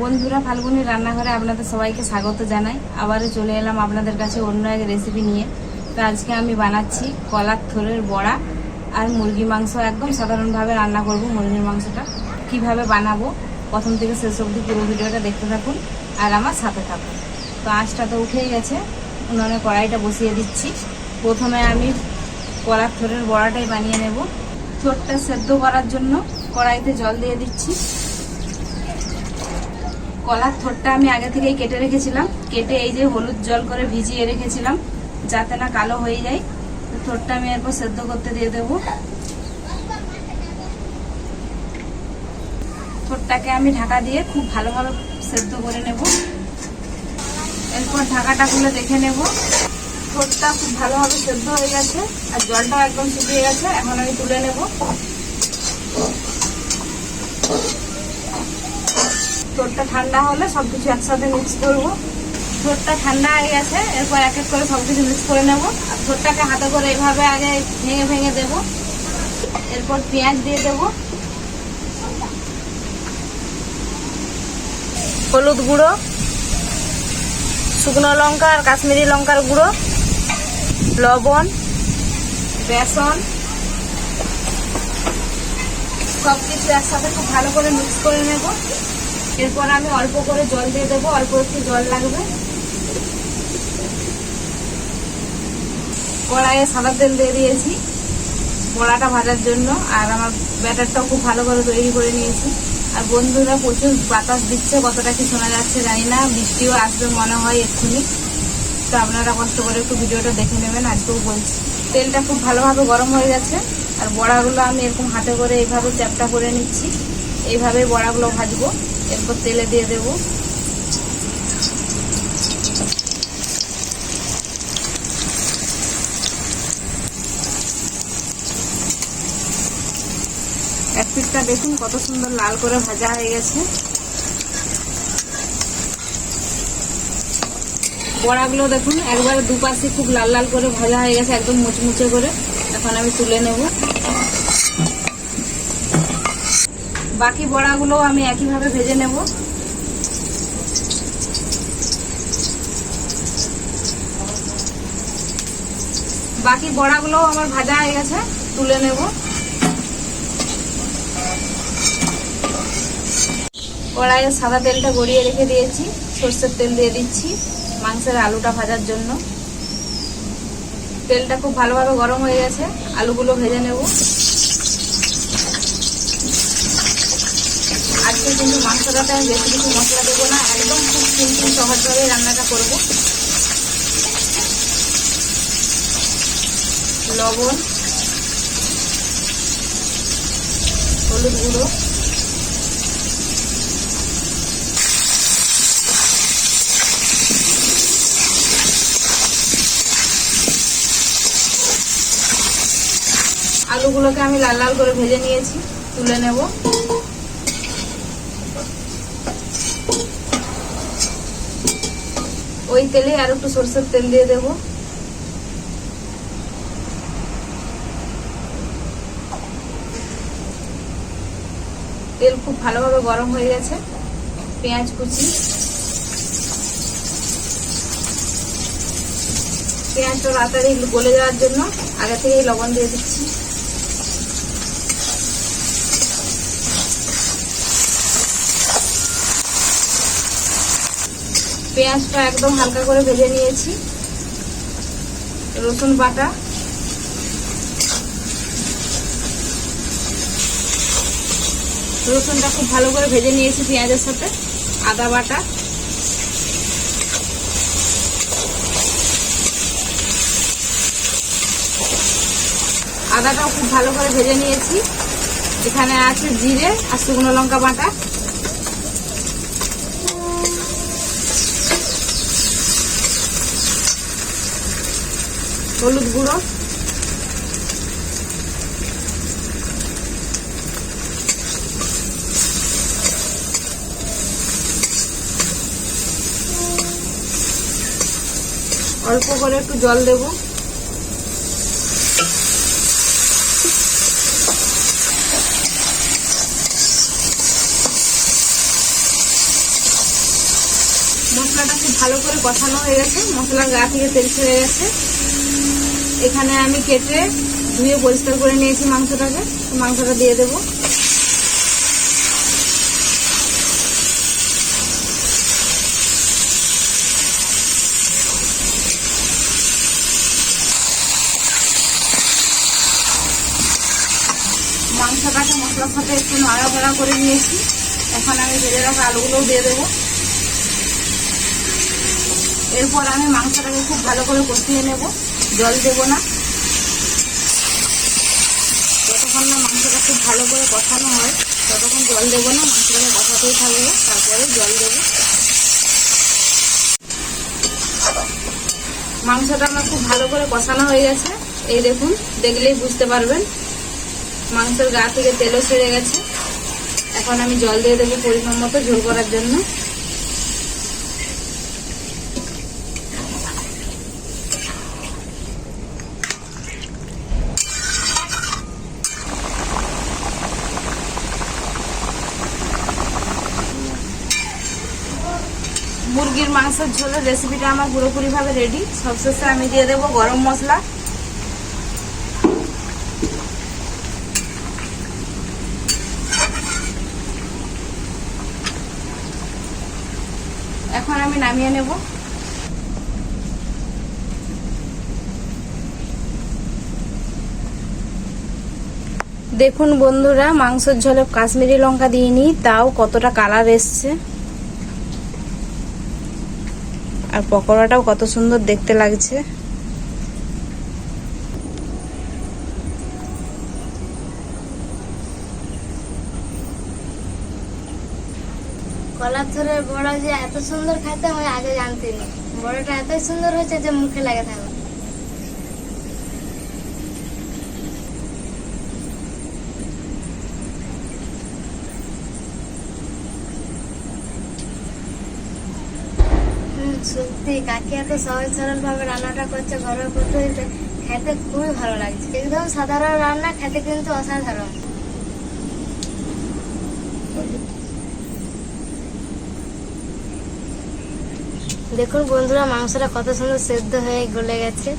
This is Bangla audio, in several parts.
বন্ধুরা ফাল্গুনি রান্নাঘরে আপনাদের সবাইকে স্বাগত জানাই। আবারও চলে এলাম আপনাদের কাছে অন্য এক রেসিপি নিয়ে। তো আজকে আমি বানাচ্ছি কলার থোরের বড়া আর মুরগি মাংস। একদম সাধারণভাবে রান্না করব মুরগির মাংসটা। কীভাবে বানাবো? প্রথম থেকে শেষ অবধি পুরো ভিডিওটা দেখতে থাকুন আর আমার সাথে থাকুন। তো আঁচটা তো উঠেই গেছে, উনুনে কড়াইটা বসিয়ে দিচ্ছি। প্রথমে আমি কলার থোরের বড়াটাই বানিয়ে নেব। থোরটা সেদ্ধ করার জন্য কড়াইতে জল দিয়ে দিচ্ছি। কলার থোরটা আমি আগে থেকেই কেটে রেখেছিলাম। কেটে এই যে হলুদ জল করে ভিজিয়ে রেখেছিলাম, যাতে না কালো হয়ে যায়। থোরটা আমি এরপর সেদ্ধ করতে দিয়ে দেব। থোরটাকে আমি ঢাকা দিয়ে খুব ভালোভাবে সেদ্ধ করে নেব। এরপর ঢাকাটা খুলে দেখে নেব। থোরটা খুব ভালোভাবে সেদ্ধ হয়ে গেছে, আর জলটাও একদম শুকিয়ে গেছে, এখন আমি তুলে নেব। ঠোঁটটা ঠান্ডা হলে সব কিছু একসাথে মিক্স করব। ঠোঁটটা ঠান্ডা হয়ে গেছে, এরপর এক এক করে সব কিছু মিক্স করে নেব। আর ঠোঁটটাকে হাতে করে এইভাবে আগে ভেঙে ভেঙে দেব। এরপর পেঁয়াজ দিয়ে দেব। হলুদ গুঁড়ো, শুকনো লঙ্কা আর কাশ্মীরি লঙ্কার গুঁড়ো, লবণ, বেসন সব কিছু একসাথে খুব ভালো করে মিক্স করে নেব। এরপর আমি অল্প করে জল দিয়ে দেবো, অল্প একটু জল লাগবে। কড়াইয়ে সাদা তেল দিয়ে দিয়েছি, বড়াটা ভাজার জন্য, আর আমার ব্যাটারটাও খুব ভালো করে তৈরি করে নিয়েছি। আর বন্ধুরা, প্রচুর বাতাস দিচ্ছে, কতটা কি শোনা যাচ্ছে জানি না, বৃষ্টিও আসবে মনে হয় এক্ষুনি। তো আপনারা কষ্ট করে একটু ভিডিওটা দেখে নেবেন, আজকেও বলছি। তেলটা খুব ভালোভাবে গরম হয়ে গেছে, আর বড়াগুলো আমি এরকম হাতে করে এইভাবে চ্যাপটা করে নিচ্ছি। এইভাবে বড়াগুলো ভাজবো। এরপর তেলে দিয়ে দেবো। এক পিঠটা দেখুন, কত সুন্দর লাল করে ভাজা হয়ে গেছে। বড়াগুলো দেখুন, একবারে দুপাশে খুব লাল লাল করে ভাজা হয়ে গেছে, একদম মুচমুচে করে। এখন আমি তুলে নেব। বাকি বড়াগুলো আমি একইভাবে ভেজে নেব। বাকি বড়াগুলো আমার ভাজা হয়ে গেছে, তুলে নেব। কড়াইয়ে সাদা তেলটা গড়িয়ে রেখে দিয়েছি, সর্ষের তেল দিয়ে দিচ্ছি মাংসের আলুটা ভাজার জন্য। তেলটা খুব ভালোভাবে গরম হয়ে গেছে, আলুগুলো ভেজে নেব। আজকে কিন্তু মাংসটাতে আমি বেশি কিছু মশলা দেবো না, একদম খুব সিম্পল সহজভাবে রান্নাটা করব। লবণ, হলুদ গুঁড়ো, আলুগুলোকে আমি লাল লাল করে ভেজে নিয়েছি, তুলে নেব। ওই তেলে আর একটু সরষের তেল দিয়ে দেব। তেল খুব ভালোভাবে গরম হয়ে গেছে। পেঁয়াজ কুচি। পেঁয়াজটা তাড়াতাড়ি গলে যাওয়ার জন্য আগে থেকেই লবণ দিয়ে দিচ্ছি। পেঁয়াজটা একদম হালকা করে ভেজে নিয়েছি। রসুন বাটা। রসুনটা খুব ভালো করে ভেজে নিয়েছি পেঁয়াজের সাথে। আদা বাটা। আদাটাও খুব ভালো করে ভেজে নিয়েছি। এখানে আছে জিরে আর শুকনো লঙ্কা বাটা। হলুদ গুঁড়ো। অল্প করে একটু জল দেবো। মশলাটা খুব ভালো করে কষানো হয়ে গেছে। মশলার গা থেকে তেল ছেড়ে গেছে। এখানে আমি কেটে ধুয়ে পরিষ্কার করে নিয়েছি মাংসটাকে। মাংসটা দিয়ে দেবো। মাংসটাকে মশলার সাথে একটু নাড়াচাড়া করে নিয়েছি। এখন আমি ভেজে রাখা আলুগুলোও দিয়ে দেবো। এরপর আমি মাংসটাকে খুব ভালো করে কষিয়ে নেব। জল দেব না। যতক্ষণ না মাংসটা খুব ভালো করে কষানো হয়, ততক্ষণ জল দেবো না, মাংসটাকে কষাতেই থাকবে, তারপরে জল দেবো। মাংসটা আমার খুব ভালো করে কষানো হয়ে গেছে। এই দেখুন, দেখলেই বুঝতে পারবেন। মাংসের গা থেকে তেলও ছেড়ে গেছে। এখন আমি জল দিয়ে দেবো পরিমাণ মতো ঝোল করার জন্য। মুরগির মাংসের ঝোলের রেসিপিটা আমার পুরোপুরিভাবে রেডি সবশেষে আমি দিয়ে দেবো গরম মশলা। এখন আমি নামিয়ে নেব। দেখুন বন্ধুরা, মাংসের ঝোলে কাশ্মীরি লঙ্কা দিইনি, তাও কতটা কালার এসছে। আর পকোড়াটাও কত সুন্দর দেখতে লাগছে। কলার বড়া যে এত সুন্দর খাইতে হয়, আগে জানতেনি। বড়াটা এত সুন্দর হয়েছে যে মুখে লাগে থাকবে। সত্যি, কাকি এত সহজ সরল ভাবে রান্নাটা করছে, ঘরোয়া পদ্ধতিতে খেতে খুবই ভালো লাগছে। একদম সাধারণ রান্না, খেতে কিন্তু অসাধারণ। দেখুন বন্ধুরা, মাংসটা কত সুন্দর সেদ্ধ হয়ে গলে গেছে।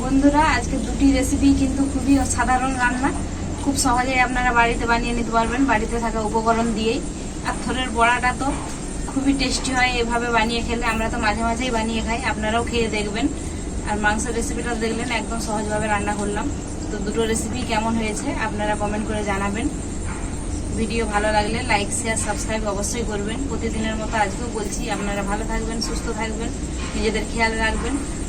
বন্ধুরা রেসিপি কিন্তু খুবই সাধারণ রান্না। খুব সহজেই আপনারা বাড়িতে বানিয়ে নিতে পারবেন। বাড়িতে থাকা উপকরণ দিয়েই। আর থরের বড়াটা তো খুবই টেস্টি হয় এভাবে বানিয়ে খেলে। আমরা তো মাঝে মাঝেই বানিয়ে খাই। আপনারাও খেয়ে দেখবেন। আর মাংসের রেসিপিটা দেখলেন, একদম সহজভাবে রান্না করলাম। তো দুটো রেসিপি কেমন হয়েছে আপনারা কমেন্ট করে জানাবেন। ভিডিও ভালো লাগলে লাইক শেয়ার সাবস্ক্রাইব অবশ্যই করবেন। প্রতিদিনের মতো আজকেও বলছি, আপনারা ভালো থাকবেন, সুস্থ থাকবেন, নিজেদের খেয়াল রাখবেন।